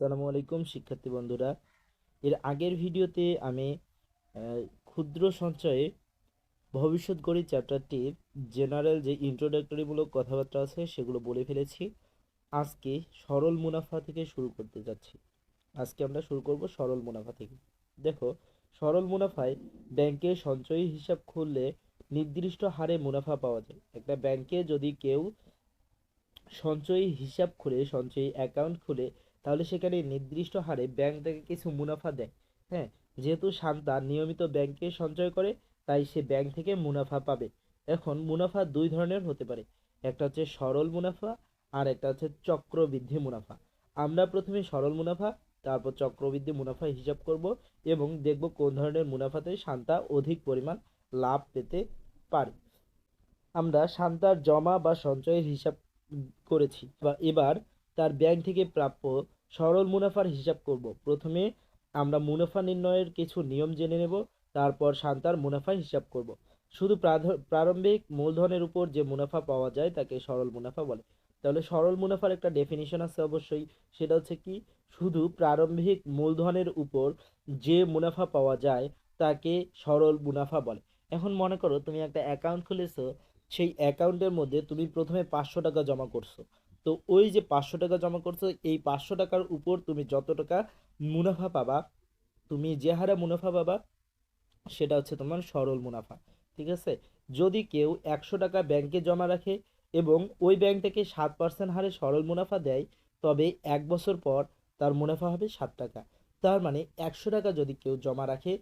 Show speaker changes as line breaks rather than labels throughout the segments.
আসসালামু আলাইকুম, শিক্ষার্থী বন্ধুরা। এর আগের ভিডিওতে আমি ক্ষুদ্র সঞ্চয়ে ভবিষ্যৎ গড়ি চ্যাপ্টারটির জেনারেল যে ইন্ট্রোডাক্টরিমূলক কথাবার্তা আছে সেগুলো বলে ফেলেছি। আজকে সরল মুনাফা থেকে শুরু করতে যাচ্ছি। আজকে আমরা শুরু করব সরল মুনাফা থেকে। দেখো, সরল মুনাফায় ব্যাংকে সঞ্চয়ী হিসাব খুললে নির্দিষ্ট হারে মুনাফা পাওয়া যায়। একটা ব্যাংকে যদি কেউ সঞ্চয়ী হিসাব খুলে, সঞ্চয়ী অ্যাকাউন্ট খুলে তাহলে সেখানে নির্দিষ্ট হারে ব্যাংক থেকে কিছু মুনাফা দেয়। হ্যাঁ যেহেতু শান্তা নিয়মিত ব্যাংকে সঞ্চয় করে, তাই সে ব্যাংক থেকে মুনাফা পাবে। এখন মুনাফা দুই ধরনের হতে পারে। একটা হচ্ছে সরল মুনাফা আর একটা হচ্ছে চক্রবৃদ্ধি মুনাফা। আমরা প্রথমে সরল মুনাফা, তারপর চক্রবৃদ্ধি মুনাফা হিসাব করব এবং দেখব কোন ধরনের মুনাফাতে শান্তা অধিক পরিমাণ লাভ পেতে পারে। আমরা শান্তার জমা বা সঞ্চয়ের হিসাব করেছি। বা এবার তার ব্যাংক থেকে প্রাপ্য সরল মুনাফার হিসাব করব। প্রথমে আমরা মুনাফা নির্ণয়ের কিছু নিয়ম জেনে নেব, তারপর শান্তার মুনাফা হিসাব করব। শুধু প্রারম্ভিক মূলধনের উপর যে মুনাফা পাওয়া যায় তাকে সরল মুনাফা বলে। তাহলে সরল মুনাফার একটা ডেফিনিশন আছে অবশ্যই, সেটা হচ্ছে কি? শুধু প্রারম্ভিক মূলধনের উপর যে মুনাফা পাওয়া যায় তাকে সরল মুনাফা বলে। এখন মনে করো তুমি একটা অ্যাকাউন্ট খুলেছো, সেই অ্যাকাউন্টের মধ্যে তুমি প্রথমে পাঁচশো টাকা জমা করছ। তো ওই যে পাঁচশো টাকা জমা করছ, এই পাঁচশো টাকার উপর তুমি যত টাকা মুনাফা পাবা, তুমি যে হারে মুনাফা পাবা, সেটা হচ্ছে তোমার সরল মুনাফা, ঠিক আছে? যদি কেউ একশো টাকা ব্যাংকে জমা রাখে এবং ওই ব্যাংক থেকে সাত পার্সেন্ট হারে সরল মুনাফা দেয়, তবে এক বছর পর তার মুনাফা হবে সাত টাকা। তার মানে একশো টাকা যদি কেউ জমা রাখে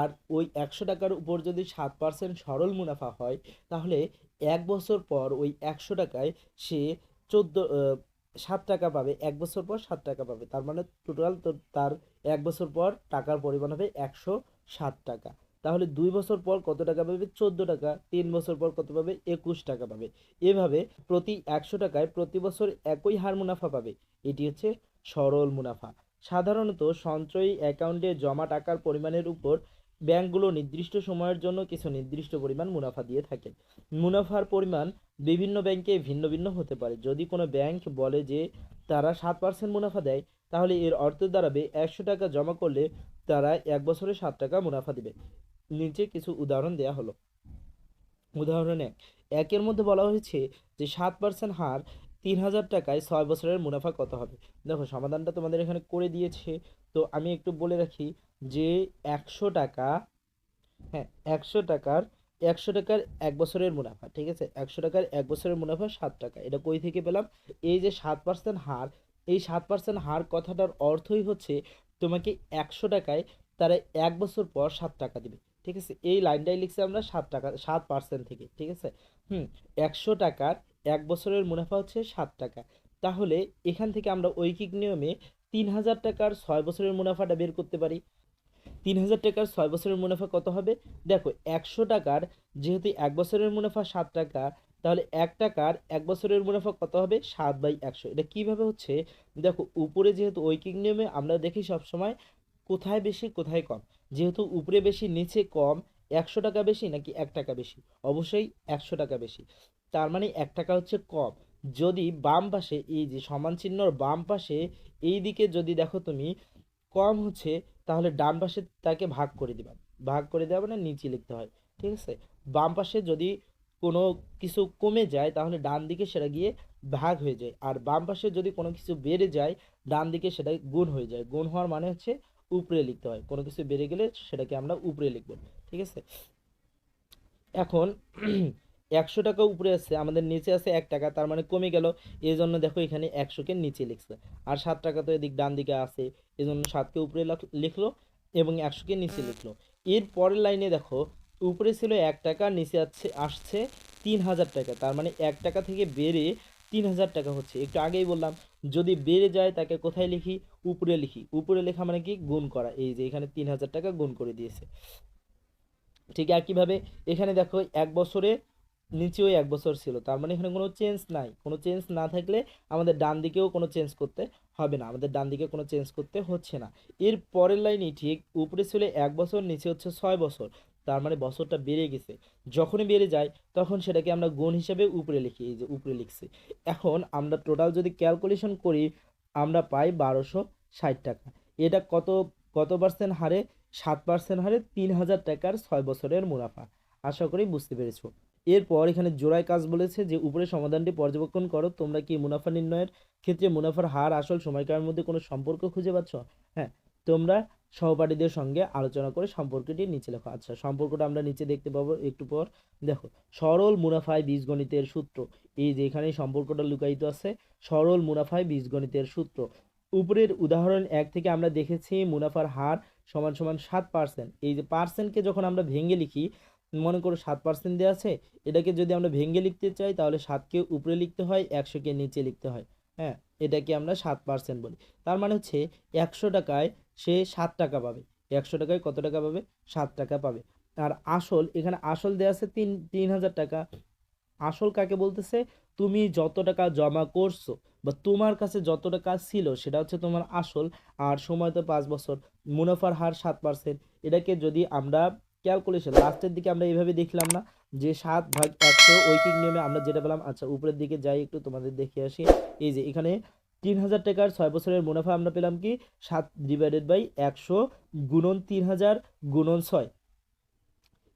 আর ওই একশো টাকার উপর যদি সাত পার্সেন্ট সরল মুনাফা হয়, তাহলে এক বছর পর ওই একশো টাকায় সে চোদ্দ সাত টাকা পাবে, এক বছর পর সাত টাকা পাবে। তার মানে টোটাল তার এক বছর পর টাকার পরিমাণ হবে একশো সাত টাকা। তাহলে দুই বছর পর কত টাকা পাবে? চোদ্দ টাকা। তিন বছর পর কত পাবে? একুশ টাকা পাবে। এভাবে প্রতি একশো টাকায় প্রতি বছর একই হার মুনাফা পাবে। এটি হচ্ছে সরল মুনাফা। সাধারণত সঞ্চয়ী অ্যাকাউন্টে জমা টাকার পরিমাণের উপর ব্যাংকগুলো নির্দিষ্ট সময়ের জন্য কিছু নির্দিষ্ট পরিমাণ মুনাফা দিয়ে থাকে মুনাফার পরিমাণ বিভিন্ন ব্যাংকে ভিন্ন ভিন্ন হতে পারে। যদি কোনো ব্যাংক বলে যে তারা সাত পার্সেন্ট মুনাফা দেয়, তাহলে এর অর্থ দাঁড়াবে একশো টাকা জমা করলে তারা এক বছরে সাত টাকা মুনাফা দেবে। নিচে কিছু উদাহরণ দেওয়া হলো। উদাহরণ এক। একের মধ্যে বলা হয়েছে যে সাত পার্সেন্ট হার তিন হাজার টাকায় ছয় বছরের মুনাফা কত হবে? দেখো, সমাধানটা তোমাদের এখানে করে দিয়েছে। তো আমি একটু বলে রাখি যে একশো টাকা হ্যাঁ একশো টাকার একশো টাকার এক বছরের মুনাফা, ঠিক আছে? একশো টাকার এক বছরের মুনাফা সাত টাকা। এটা কই থেকে পেলাম? এই যে সাত পার্সেন্ট হার, এই সাত পার্সেন্ট হার কথাটার অর্থই হচ্ছে তোমাকে একশো টাকায় তারা এক বছর পর সাত টাকা দিবে, ঠিক আছে? এই লাইনটাই লিখছি আমরা সাত টাকা, সাত পার্সেন্ট থেকে, ঠিক আছে? হুম, একশো টাকার এক বছরের মুনাফা হচ্ছে সাত টাকা। তাহলে এখান থেকে আমরা ঐকিক নিয়মে তিন হাজার টাকার ছয় বছরের মুনাফাটা বের করতে পারি। তিন হাজার টাকার ছয় বছরের মুনাফা কত হবে? দেখো, একশো টাকার যেহেতু এক বছরের মুনাফা সাত টাকা, তাহলে এক টাকার এক বছরের মুনাফা কত হবে? সাত বাই একশো। এটা কীভাবে হচ্ছে? দেখো, উপরে যেহেতু ঐকিক নিয়মে আমরা দেখি সবসময় কোথায় বেশি, কোথায় কম। যেহেতু উপরে বেশি, নিচে কম, একশো টাকা বেশি নাকি এক টাকা বেশি? অবশ্যই একশো টাকা বেশি। তার মানে এক টাকা হচ্ছে কম। যদি বাম পাশে এই যে সমান চিহ্নর বাম পাশে এই দিকে যদি দেখো তুমি, কম হচ্ছে, তাহলে ডান পাশে তাকে ভাগ করে দিবা। ভাগ করে দেওয়া মানে নিচে লিখতে হয়, ঠিক আছে? বাম পাশে যদি কোনো কিছু কমে যায়, তাহলে ডান দিকে সেটা গিয়ে ভাগ হয়ে যায়। আর বাম পাশে যদি কোনো কিছু বেড়ে যায়, ডান দিকে সেটা গুণ হয়ে যায়। গুণ হওয়ার মানে হচ্ছে উপরে লিখতে হয়। কোনো কিছু বেড়ে গেলে সেটাকে আমরা উপরে লিখব, ঠিক আছে? এখন একশো টাকা উপরে আছে, আমাদের নিচে আছে এক টাকা, তার মানে কমে গেল। এই জন্য দেখো এখানে একশোকে নিচে লিখছে। আর সাত টাকা তো এদিক ডান দিকে আছে এই জন্য সাতকে উপরে লিখলো এবং একশোকে নিচে লিখলো। এর পরের লাইনে দেখো, উপরে ছিল এক টাকা, নিচে আছে, আসছে তিন হাজার টাকা, তার মানে এক টাকা থেকে বেড়ে তিন হাজার টাকা হচ্ছে। একটু আগেই বললাম, যদি বেড়ে যায় তাকে কোথায় লিখি? উপরে লিখি। উপরে লেখা মানে কি? গুণ করা। এই যে এখানে তিন হাজার টাকা গুণ করে দিয়েছে। ঠিক একইভাবে এখানে দেখো, এক বছরে নিচেও এক বছর ছিল। তার মানে এখানে কোনো চেঞ্জ নাই। কোনো চেঞ্জ না থাকলে আমাদের ডান দিকেও কোনো চেঞ্জ করতে হবে না। আমাদের ডান দিকে কোনো চেঞ্জ করতে হচ্ছে না। এর পরের লাইনই ঠিক উপরে ছিল এক বছর, নিচে হচ্ছে ছয় বছর। তার মানে বছরটা বেড়ে গেছে। যখনই বেড়ে যায়, তখন সেটাকে আমরা গুণ হিসেবে উপরে লিখি, এই যে উপরে লিখছি। এখন আমরা টোটাল যদি ক্যালকুলেশন করি, আমরা পাই বারোশো ষাট টাকা। এটা কত কত পার্সেন্ট হারে? সাত পার্সেন্ট হারে তিন হাজার টাকার ছয় বছরের মুনাফা। আশা করি বুঝতে পেরেছ। এরপর এখানে জোড়ায় কাজ বলেছে যে, উপরে সমাধানটি পর্যবেক্ষণ করো, তোমরা কি মুনাফা নির্ণয়ের ক্ষেত্রে মুনাফার হার আসল সময়কালের মধ্যে কোনো সম্পর্ক খুঁজে পাচ্ছ? হ্যাঁ তোমরা সহপাঠীদের সঙ্গে আলোচনা করে সম্পর্কটি নিচে লেখো। আচ্ছা সম্পর্কটা আমরা নিচে দেখতে পাবো একটু পর। দেখো, সরল মুনাফায় বীজগণিতের সূত্র। এই যে এখানে সম্পর্কটা লুকায়িত আছে, সরল মুনাফায় বীজগণিতের সূত্র। উপরের উদাহরণ এক থেকে আমরা দেখেছি, মুনাফার হার সমান সমান সাত পার্সেন্ট এই যে পার্সেন্টকে যখন আমরা ভেঙে লিখি মনে করো সাত পার্সেন্ট দেওয়া আছে, এটাকে যদি আমরা ভেঙে লিখতে চাই, তাহলে সাতকে উপরে লিখতে হয়, একশোকে নিচে লিখতে হয়। হ্যাঁ এটাকে আমরা সাত পার্সেন্ট বলি। তার মানে হচ্ছে একশো টাকায় সে সাত টাকা পাবে। একশো টাকায় কত টাকা পাবে? সাত টাকা পাবে। আর আসল, এখানে আসল দেওয়া আছে তিন তিন হাজার টাকা। আসল কাকে বলতেছে? তুমি যত টাকা জমা করছ বা তোমার কাছে যত টাকা ছিল, সেটা হচ্ছে তোমার আসল। আর সময় তো পাঁচ বছর। মুনাফার হার সাত পার্সেন্ট এটাকে যদি আমরা ক্যালকুলেশন লাস্টের দিকে আমরা এইভাবে দেখলাম না, যে সাত ভাগ একশো, ঐকিক নিয়মে আমরা যেটা পেলাম আচ্ছা উপরের দিকে যাই একটু তোমাদের দেখে আসি, এই যে এখানে তিন হাজার টাকার ছয় বছরের মুনাফা আমরা পেলাম কি? সাত ডিভাইডেড বাই একশো গুণন তিন হাজার গুণন ছয়।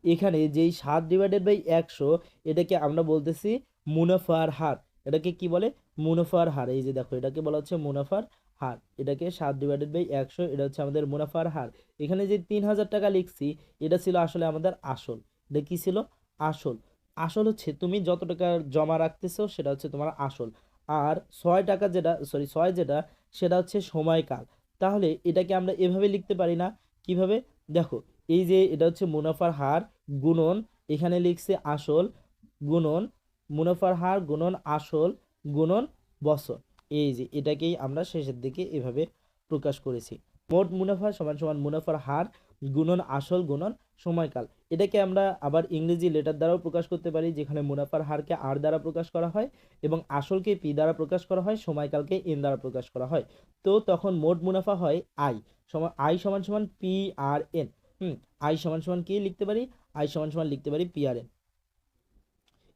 এখানে যেই সাত ডিভাইডেড বাই একশো, এটাকে আমরা বলতেছি মুনাফার হার। এটাকে কি বলে? মুনাফার হার। এই যে দেখো, এটাকে বলা হচ্ছে মুনাফার হার। এটাকে সাত ডিভাইডেড বাই একশো, এটা হচ্ছে আমাদের মুনাফার হার। এখানে যে তিন হাজার টাকা লিখছি, এটা ছিল আসলে আমাদের আসল। এটা কী ছিল? আসল। আসল হচ্ছে তুমি যত টাকা জমা রাখতেছো, সেটা হচ্ছে তোমার আসল। আর ছয় টাকা যেটা সরি ছয় যেটা, সেটা হচ্ছে সময়কাল। তাহলে এটাকে আমরা এভাবে লিখতে পারি না। কীভাবে? দেখো, এই যে এটা হচ্ছে মুনাফার হার গুণন, এখানে লিখছে আসল গুণন, মুনাফার হার গুণন আসল গুণন বছর। এই যে এটাকেই আমরা শেষের দিকে এভাবে প্রকাশ করেছি। মোট মুনাফা সমান সমান মুনাফার হার গুণন আসল গুণন সময়কাল। এটাকে আমরা আবার ইংরেজি লেটার দ্বারাও প্রকাশ করতে পারি, যেখানে মুনাফার হারকে আর দ্বারা প্রকাশ করা হয় এবং আসলকে পি দ্বারা প্রকাশ করা হয়, সময়কালকে এন দ্বারা প্রকাশ করা হয়। তো তখন মোট মুনাফা হয় আই সমান আই সমান সমান পি আর এন আই সমান সমান কি লিখতে পারি? আই সমান সমান লিখতে পারি পি আর এন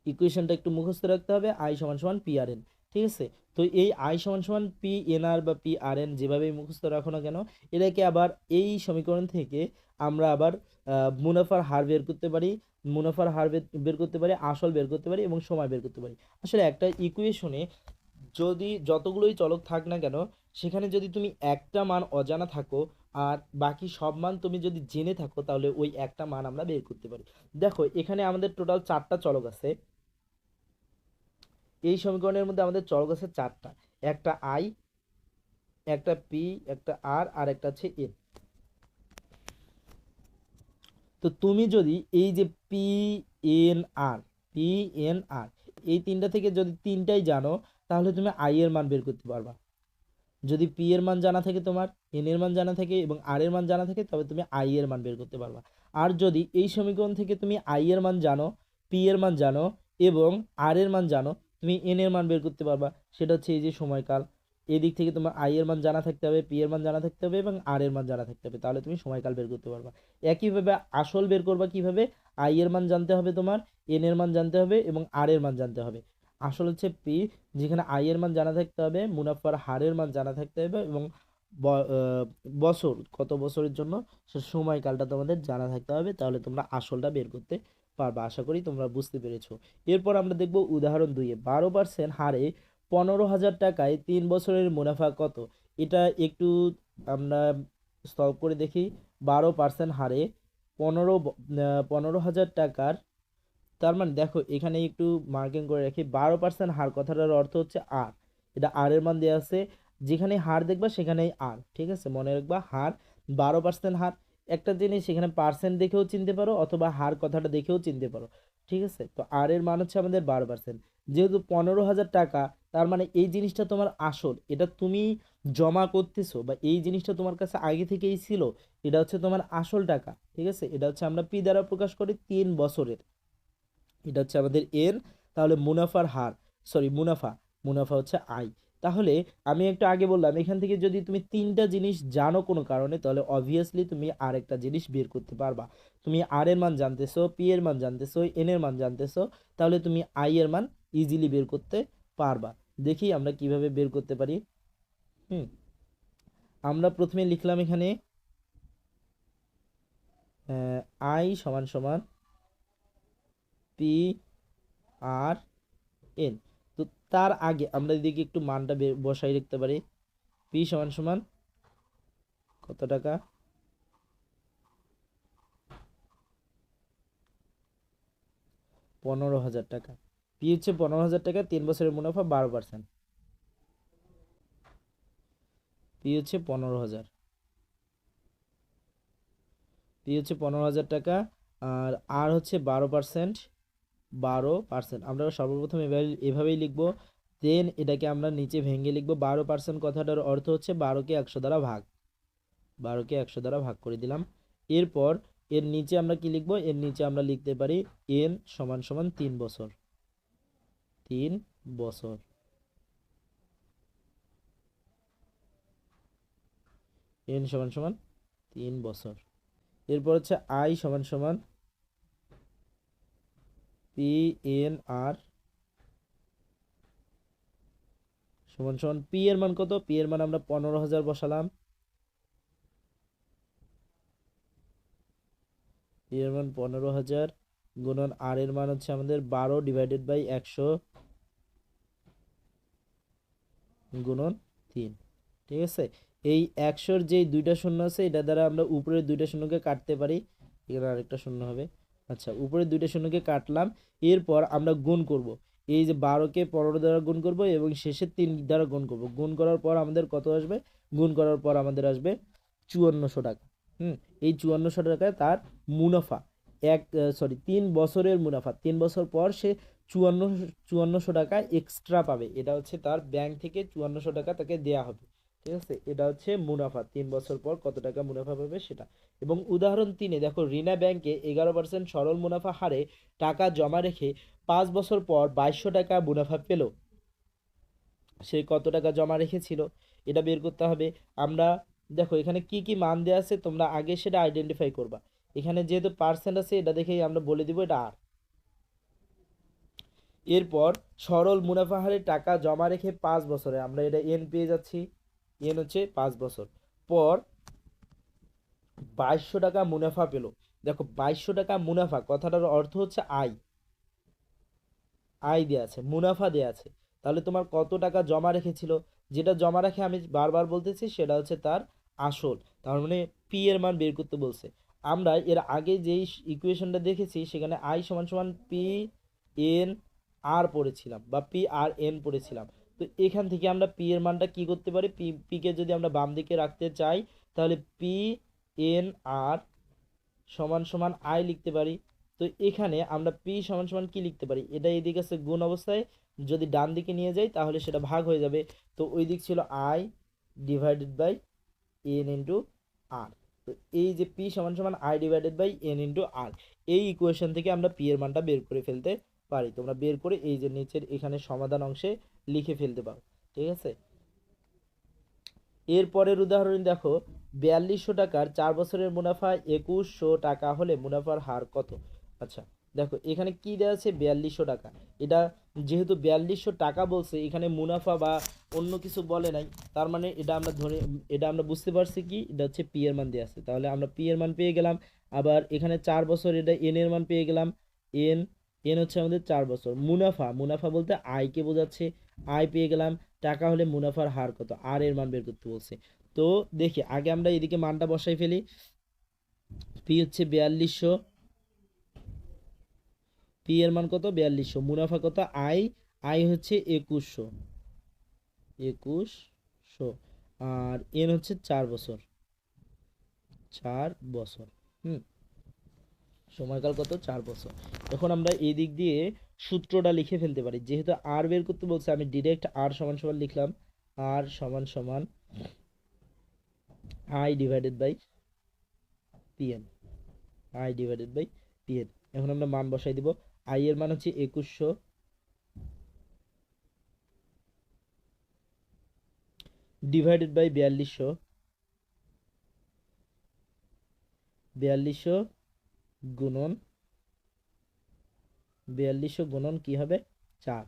ইকুয়েশনটা একটু মুখস্থ রাখতে হবে আই সমান সমান পি আর এন ঠিক আছে? তো এই আই সমান সমান পি এন আর বা পি আর এন যেভাবেই মুখস্থ রাখো না কেন, এটাকে আবার এই সমীকরণ থেকে আমরা আবার মুনাফার হার বের করতে পারি, মুনাফার হার বের করতে পারি, আসল বের করতে পারি এবং সময় বের করতে পারি। আসলে একটা ইকুয়েশনে যদি যতগুলোই চলক থাক না কেন, সেখানে যদি তুমি একটা মান অজানা থাকো আর বাকি সব মান তুমি যদি জেনে থাকো, তাহলে ওই একটা মান আমরা বের করতে পারি। দেখো, এখানে আমাদের টোটাল চারটা চলক আছে। এই সমীকরণের মধ্যে আমাদের চলক আছে চারটা। একটা আই একটা পি একটা আর আর একটা হচ্ছে এন তো তুমি যদি এই যে P N R P N R এই তিনটা থেকে যদি তিনটাই জানো, তাহলে তুমি আই এর মান বের করতে পারবা। যদি পি এর মান জানা থাকে তোমার এন এর মান জানা থাকে এবং আর এর মান জানা থাকে, তবে তুমি আই এর মান বের করতে পারবা। আর যদি এই সমীকরণ থেকে তুমি আই এর মান জানো পি এর মান জানো এবং আর এর মান জানো তুমি এন এর মান বের করতে পারবা। সেটা হচ্ছে এই যে সময়কাল। এদিক থেকে তোমার আই এর মান জানা থাকতে হবে পি এর মান জানা থাকতে হবে এবং আর এর মান জানা থাকতে হবে। তাহলে তুমি সময়কাল বের করতে পারবা। একইভাবে আসল বের করবা কীভাবে? আই এর মান জানতে হবে তোমার এন এর মান জানতে হবে এবং আর এর মান জানতে হবে। আসল হচ্ছে পি যেখানে আই এর মান জানা থাকতে হবে, মুনাফার হারের মান জানা থাকতে হবে এবং বছর, কত বছরের জন্য? সে সময়কালটা তোমাদের জানা থাকতে হবে। তাহলে তোমরা আসলটা বের করতে পারবা, আশা করি তোমরা বুঝতে পেরেছ। এরপর আমরা দেখব উদাহরণ দুইয়ে, বারো পার্সেন্ট হারে পনেরো হাজার টাকায় তিন বছরের মুনাফা কত? এটা একটু আমরা সলভ করে দেখি। বারো পার্সেন্ট হারে পনেরো পনেরো হাজার টাকার, তার মানে দেখো এখানে একটু মার্কিং করে রাখি, বারো পার্সেন্ট হার কথাটার অর্থ হচ্ছে আর। এটা আর এর মান দেওয়া আছে, যেখানে হার দেখবা সেখানেই আর, ঠিক আছে? মনে রাখবা হার বারো পার্সেন্ট হার। একটা জিনিস সেখানে পার্সেন্ট দেখেও চিনতে পারো অথবা হার কথাটা দেখেও চিনতে পারো। ঠিক আছে? তো আর এর মান হচ্ছে আমাদের বারো পার্সেন্ট যেহেতু পনেরো হাজার টাকা, তার মানে এই জিনিসটা তোমার আসল। এটা তুমি জমা করতেছো বা এই জিনিসটা তোমার কাছে আগে থেকেই ছিল, এটা হচ্ছে তোমার আসল টাকা। ঠিক আছে? এটা হচ্ছে আমরা পি দ্বারা প্রকাশ করি তিন বছরের। এটা হচ্ছে আমাদের এন তাহলে মুনাফার হার। সরি মুনাফা। মুনাফা হচ্ছে আই তাহলে আমি একটু আগে বললাম, এখান থেকে যদি তুমি তিনটা জিনিস জানো কোনো কারণে, তাহলে অবভিয়াসলি তুমি আরেকটা জিনিস বের করতে পারবা। তুমি আর এর মান জানতেছো পি এর মান জানতেছো এন এর মান জানতেছো, তাহলে তুমি আই এর মান ইজিলি বের করতে পারবা। দেখি আমরা কীভাবে বের করতে পারি। হুম, আমরা প্রথমে লিখলাম এখানে আই সমান সমান পি আর এন তো তার আগে আমরা এদিকে একটু মানটা বসাই রাখতে পারি। পি সমান সমান কত টাকা? পনেরো হাজার টাকা। পি হচ্ছে পনেরো হাজার টাকা, তিন বছরের মুনাফা বারো পার্সেন্ট পি হচ্ছে পনেরো হাজার। পি হচ্ছে পনেরো হাজার টাকা, আর আর হচ্ছে বারো পার্সেন্ট বারো পার্সেন্ট আমরা সর্বপ্রথম এভাবে, এভাবেই লিখব। দেন এটাকে আমরা নিচে ভেঙে লিখব। বারো পার্সেন্ট কথাটার অর্থ হচ্ছে বারোকে একশো দ্বারা ভাগ। বারোকে একশো দ্বারা ভাগ করে দিলাম। এরপর এর নিচে আমরা কি লিখব? এর নিচে আমরা লিখতে পারি এন সমান সমান তিন বছর। তিন বছর। এন সমান সমান তিন বছর। এরপর হচ্ছে আই সমান সমান পি এন আর সমান সমান পি এর মান কত? পি এর মান আমরা পনেরো হাজার বসালাম। পি এর মান পনেরো হাজার গুণন আর এর মান হচ্ছে আমাদের বারো ডিভাইডেড বাই একশো গুণন তিন। ঠিক আছে? এই একশোর যেই দুইটা শূন্য আছে, এটা দ্বারা আমরা উপরের দুইটা শূন্যকে কাটতে পারি। এখানে আরেকটা শূন্য হবে। আচ্ছা উপরের দুইটা শূন্যকে কাটলাম, এরপর আমরা গুণ করব। এই যে বারোকে পনেরো দ্বারা গুণ করব এবং শেষের তিন দ্বারা গুণ করব। গুণ করার পর আমাদের কত আসবে? গুণ করার পর আমাদের আসবে চুয়ান্নশো টাকা। হুম, এই চুয়ান্নশো টাকায় তার মুনাফা, এক সরি তিন বছরের মুনাফা। তিন বছর পর সে চুয়ান্ন, চুয়ান্নশো টাকা এক্সট্রা পাবে। এটা হচ্ছে তার ব্যাংক থেকে চুয়ান্নশো টাকা তাকে দেয়া হবে। ঠিক আছে? এটা হচ্ছে মুনাফা। তিন বছর পর কত টাকা মুনাফা পাবে সেটা। এবং উদাহরণ তিনে, দেখো, রিনা ব্যাংকে এগারো পার্সেন্ট সরল মুনাফা হারে টাকা জমা রেখে পাঁচ বছর পর বাইশশো টাকা মুনাফা পেল। সে কত টাকা জমা রেখেছিল? এটা বের করতে হবে। আমরা, দেখো, এখানে কি কি মান দেওয়া আছে তোমরা আগে সেটা আইডেন্টিফাই করবা। এখানে যেহেতু পার্সেন্ট আছে, এটা দেখেই আমরা বলে দিব এটা আর এরপর সরল মুনাফা হারে টাকা জমা রেখে পাঁচ বছরে আমরা এটা এন পেয়ে যাচ্ছি। এন হচ্ছে পাঁচ বছর। পর বাইশশো টাকা মুনাফা পেল। দেখো, বাইশশো টাকা মুনাফা, কথাটার অর্থ হচ্ছে আয়। আয় দেওয়া আছে, মুনাফা দেওয়া আছে। তাহলে তোমার কত টাকা জমা রেখেছিল? যেটা জমা রাখে আমি বারবার বলতেছি, সেটা হচ্ছে তার আসল। তার মানে পি এর মান বের করতে বলছে। আমরা এর আগে যেই ইকুয়েশনটা দেখেছি, সেখানে আই সমান সমান পি এন আর পড়েছিলাম বা পি আর এন পড়েছিলাম। তো এখান থেকে আমরা পি এর মানটা কি করতে পারি? পি পিকে যদি আমরা বাম দিকে রাখতে চাই, তাহলে পি এন আর সমান সমান আই লিখতে পারি। তো এখানে আমরা পি সমান সমান কি লিখতে পারি? এটা এদিকে আছে গুণ অবস্থায়। যদি ডান দিকে নিয়ে যাই, তাহলে সেটা ভাগ হয়ে যাবে। তো ওই দিক ছিল I divided by N into R তো এই যে পি সমান সমান I divided by N into R এই ইকুয়েশন থেকে আমরা পি এর মানটা বের করে ফেলতে পারি। তোমরা বের করে এই যে নিচের এখানে সমাধান অংশে লিখে ফেলতে পারো, ঠিক আছে? এরপরের উদাহরণ দেখো, বিয়াল্লিশশো টাকার চার বছরের মুনাফা একুশশো টাকা হলে মুনাফার হার কত? আচ্ছা দেখো, এখানে কি দেওয়া আছে? বিয়াল্লিশশো টাকা। এটা যেহেতু বিয়াল্লিশশো টাকা বলছে, এখানে মুনাফা বা অন্য কিছু বলে নাই, তার মানে এটা আমরা ধরে, এটা আমরা বুঝতে পারছি কি? এটা হচ্ছে পি এর মান দেওয়া আছে। তাহলে আমরা পি এর মান পেয়ে গেলাম, আবার এখানে চার বছর এটা এন এর মান পেয়ে গেলাম এন এন হচ্ছে আমাদের চার বছর। মুনাফা মুনাফা বলতে আয়কে বোঝাচ্ছে আয় পেয়ে গেলাম, টাকা হলে মুনাফার হার কত? আর এর মান বের করতে বলছে। তো দেখি, আগে আমরা এদিকে মানটা বসাই ফেলি। পি হচ্ছে বিয়াল্লিশশো। পি এর মান কত? বিয়াল্লিশশো। মুনাফা কত? আই আই হচ্ছে একুশশো। একুশশো। আর এন হচ্ছে চার বছর। চার বছর। হুম। সময়কাল কত? চার বছর। এখন আমরা এই দিক দিয়ে সূত্রটা লিখে ফেলতে পারি। যেহেতু আর বের করতে বলছে, আমি ডিরেক্ট আর সমান সমান লিখলাম। আর সমান সমান I divided by PN I divided by PN এখন আমরা মান বসাই দিব। আই এর মান হচ্ছে একুশশো ডিভাইডেড বাই বিয়াল্লিশশো বিয়াল্লিশশো গুণন বিয়াল্লিশশো গুণন কি হবে? চার।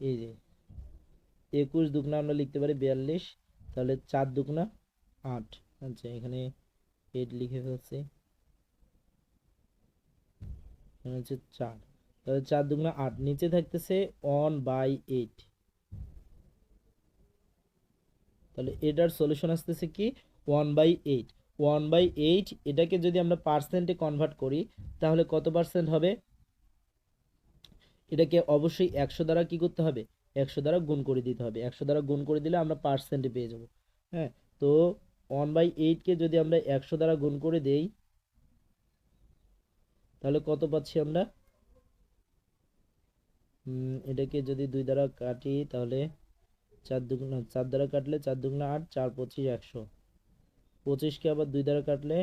এই যে, একুশ দুগুণে আমরা লিখতে পারি বিয়াল্লিশ, তাহলে চার দুগুণা আট। আচ্ছা এখানে এইট লিখে ফেলছি। হচ্ছে চার। তাহলে চার দুগুণা আট, নিচে থাকতেছে ওয়ান বাই এইট তাহলে এটার সলিউশন আসতেছে কি? One by eight one by eight এটাকে যদি আমরা পার্সেন্টে কনভার্ট করি, তাহলে কত পার্সেন্ট হবে? এটাকে অবশ্যই একশো দ্বারা কি করতে হবে? একশো দ্বারা গুণ করে দিতে হবে। একশো দ্বারা গুণ করে দিলে আমরা পার্সেন্টে পেয়ে যাব। হ্যাঁ তো ওয়ান বাই এইটকে যদি আমরা একশো দ্বারা গুণ করে দেই, তাহলে কত পাচ্ছি আমরা? এটাকে যদি দুই দ্বারা কাটি, তাহলে চার দুগুণ, চার দ্বারা কাটলে চার দুগুণ আট, চার পঁচিশ একশো। পঁচিশকে আবার দুই দ্বারা কাটলে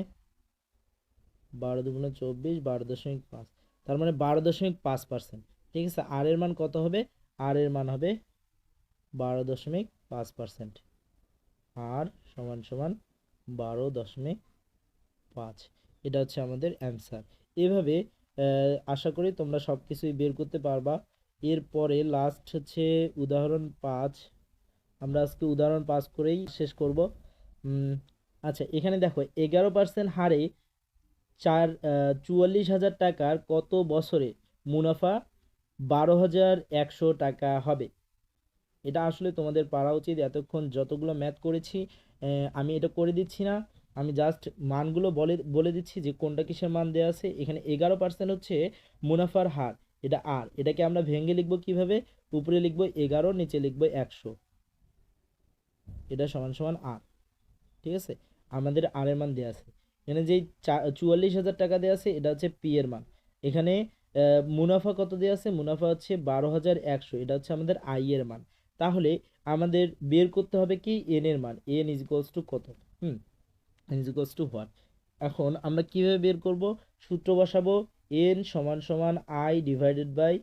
বারো দুগুণ চব্বিশ, বারো দশমিক পাঁচ। তার মানে বারো দশমিক পাঁচ পার্সেন্ট ঠিক আছে আর এর মান কত হবে? আর এর মান হবে বারো দশমিক পাঁচ পার্সেন্ট আর সমান সমান বারো দশমিক পাঁচ। এটা হচ্ছে আমাদের অ্যান্সার এভাবে আশা করি তোমরা সব কিছুই বের করতে পারবা। এরপরে লাস্ট হচ্ছে উদাহরণ পাঁচ। আমরা আজকে উদাহরণ পাঁচ করেই শেষ করব। আচ্ছা এখানে দেখো, এগারো পার্সেন্ট হারে চার চুয়াল্লিশ হাজার টাকার কত বছরে মুনাফা বারো হাজার একশো টাকা হবে। এটা আসলে তোমাদের পারা উচিত এতক্ষণ যতগুলো ম্যাথ করেছি আমি এটা করে দিচ্ছি না। আমি জাস্ট মানগুলো বলে বলে দিচ্ছি যে কোনটা কিসের মান দেওয়া আছে। এখানে এগারো পার্সেন্ট হচ্ছে মুনাফার হার, এটা আর এটাকে আমরা ভেঙে লিখব কীভাবে? উপরে লিখব এগারো, নিচে লিখব একশো। এটা সমান সমান আর ঠিক আছে? আমাদের আর এর মান দেওয়া আছে। এখানে যেই চা- চুয়াল্লিশ হাজার টাকা দেওয়া আছে, এটা হচ্ছে পি এর মান। এখানে মুনাফা কত দেওয়া আছে? মুনাফা হচ্ছে বারো হাজার একশো। এটা হচ্ছে আমাদের আই এর মান। তাহলে আমাদের বের করতে হবে কি? এন এর মান। এন ইজ টু কত? Hmm N equals two what এখন আমরা কীভাবে বের করব? সূত্র বসাবো। এন সমান সমান I divided by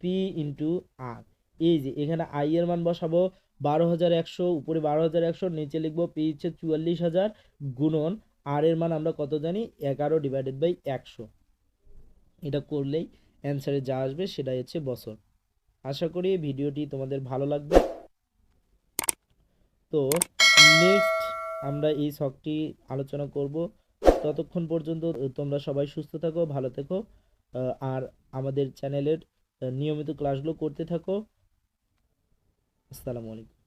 P into R এই যে, এখানে আই এর মান বসাবো। বারো হাজার একশো, উপরে বারো হাজার একশো, নিচে লিখব পি হচ্ছে চুয়াল্লিশ হাজার গুণন। আর এর মান আমরা কত জানি? এগারো ডিভাইডেড বাই একশো। এটা করলেই অ্যান্সারে যা আসবে সেটাই হচ্ছে বছর। আশা করি ভিডিওটি তোমাদের ভালো লাগবে। তো নেক্সট আমরা এই শখটি আলোচনা করব। ততক্ষণ পর্যন্ত তোমরা সবাই সুস্থ থাকো, ভালো থেকো আর আমাদের চ্যানেলের নিয়মিত ক্লাসগুলো করতে থাকো। আসসালামু আলাইকুম।